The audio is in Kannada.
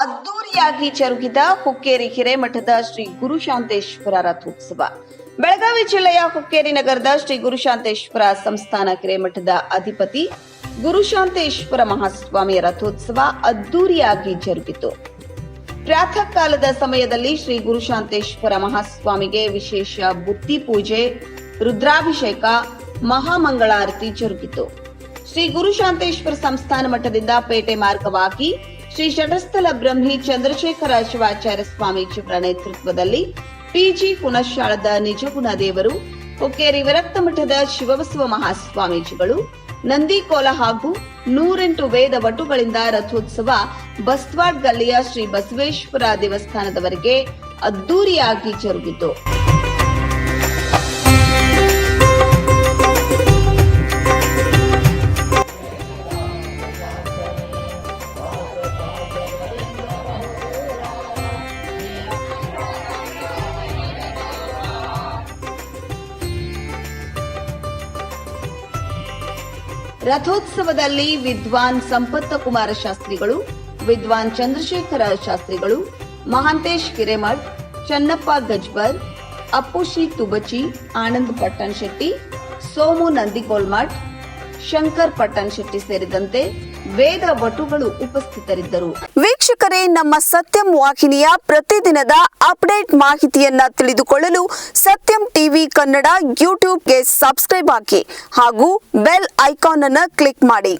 ಅದ್ದೂರಿಯಾಗಿ ಜರುಗಿದ ಹುಕ್ಕೇರಿ ಹಿರೇಮಠದ ಶ್ರೀ ಗುರುಶಾಂತೇಶ್ವರ ರಥೋತ್ಸವ. ಬೆಳಗಾವಿ ಜಿಲ್ಲೆಯ ಹುಕ್ಕೇರಿ ನಗರದ ಶ್ರೀ ಗುರುಶಾಂತೇಶ್ವರ ಸಂಸ್ಥಾನ ಹಿರೇಮಠದ ಅಧಿಪತಿ ಗುರುಶಾಂತೇಶ್ವರ ಮಹಾಸ್ವಾಮಿಯ ರಥೋತ್ಸವ ಅದ್ದೂರಿಯಾಗಿ ಜರುಗಿತು. ಪ್ರಾತಃ ಕಾಲದ ಸಮಯದಲ್ಲಿ ಶ್ರೀ ಗುರುಶಾಂತೇಶ್ವರ ಮಹಾಸ್ವಾಮಿಗೆ ವಿಶೇಷ ಬುತ್ತಿ ಪೂಜೆ, ರುದ್ರಾಭಿಷೇಕ, ಮಹಾಮಂಗಳಾರತಿ ಜರುಗಿತು. ಶ್ರೀ ಗುರುಶಾಂತೇಶ್ವರ ಸಂಸ್ಥಾನ ಮಠದಿಂದ ಪೇಟೆ ಮಾರ್ಗವಾಗಿ ಶ್ರೀ ಶಟಸ್ಥಲ ಬ್ರಹ್ಮಿ ಚಂದ್ರಶೇಖರ ಶಿವಾಚಾರ್ಯ ಸ್ವಾಮೀಜಿಯವರ ನೇತೃತ್ವದಲ್ಲಿ ಪಿಜಿ ಹುಣಶಾಳದ ನಿಜಗುಣ ದೇವರು, ಹುಕ್ಕೇರಿ ವಿರಕ್ತ ಮಠದ ಶಿವಬಸವ ಮಹಾಸ್ವಾಮೀಜಿಗಳು ನಂದಿಕೋಲ ಹಾಗೂ ನೂರೆಂಟು ವೇದ ವಟುಗಳಿಂದ ರಥೋತ್ಸವ ಬಸ್ವಾಡ್ ಗಲ್ಲಿಯ ಶ್ರೀ ಬಸವೇಶ್ವರ ದೇವಸ್ಥಾನದವರೆಗೆ ಅದ್ದೂರಿಯಾಗಿ ಜರುಗಿತು. ರಥೋತ್ಸವದಲ್ಲಿ ವಿದ್ವಾನ್ ಸಂಪತ್ತ ಕುಮಾರ ಶಾಸ್ತ್ರಿಗಳು ವಿದ್ವಾನ್ ಚಂದ್ರಶೇಖರ ಶಾಸ್ತ್ರಿಗಳು, ಮಹಾಂತೇಶ್ ಹಿರೇಮಠ್, ಚನ್ನಪ್ಪ ಗಜ್ಬರ್ ಅಪ್ಪುಶಿ ತುಬಚಿ, ಆನಂದ್ ಪಟ್ಟಣ್ ಶೆಟ್ಟಿ, ಸೋಮು ನಂದಿಗೋಲ್ಮಠ್ ಶಂಕರ್ ಪಟ್ಟಣ್ ಶೆಟ್ಟಿ ಸೇರಿದಂತೆ ವೇದ ವಟುಗಳು ಉಪಸ್ಥಿತರಿದ್ದರು. ವೀಕ್ಷಕರೇ, ನಮ್ಮ ಸತ್ಯಂ ವಾಹಿನಿಯ ಪ್ರತಿದಿನದ ಅಪ್ಡೇಟ್ ಮಾಹಿತಿಯನ್ನ ತಿಳಿದುಕೊಳ್ಳಲು ಸತ್ಯಂ ಟಿವಿ ಕನ್ನಡ ಯೂಟ್ಯೂಬ್ಗೆ ಸಬ್ಸ್ಕ್ರೈಬ್ ಹಾಕಿ ಹಾಗೂ ಬೆಲ್ ಐಕಾನ್ ಅನ್ನು ಕ್ಲಿಕ್ ಮಾಡಿ.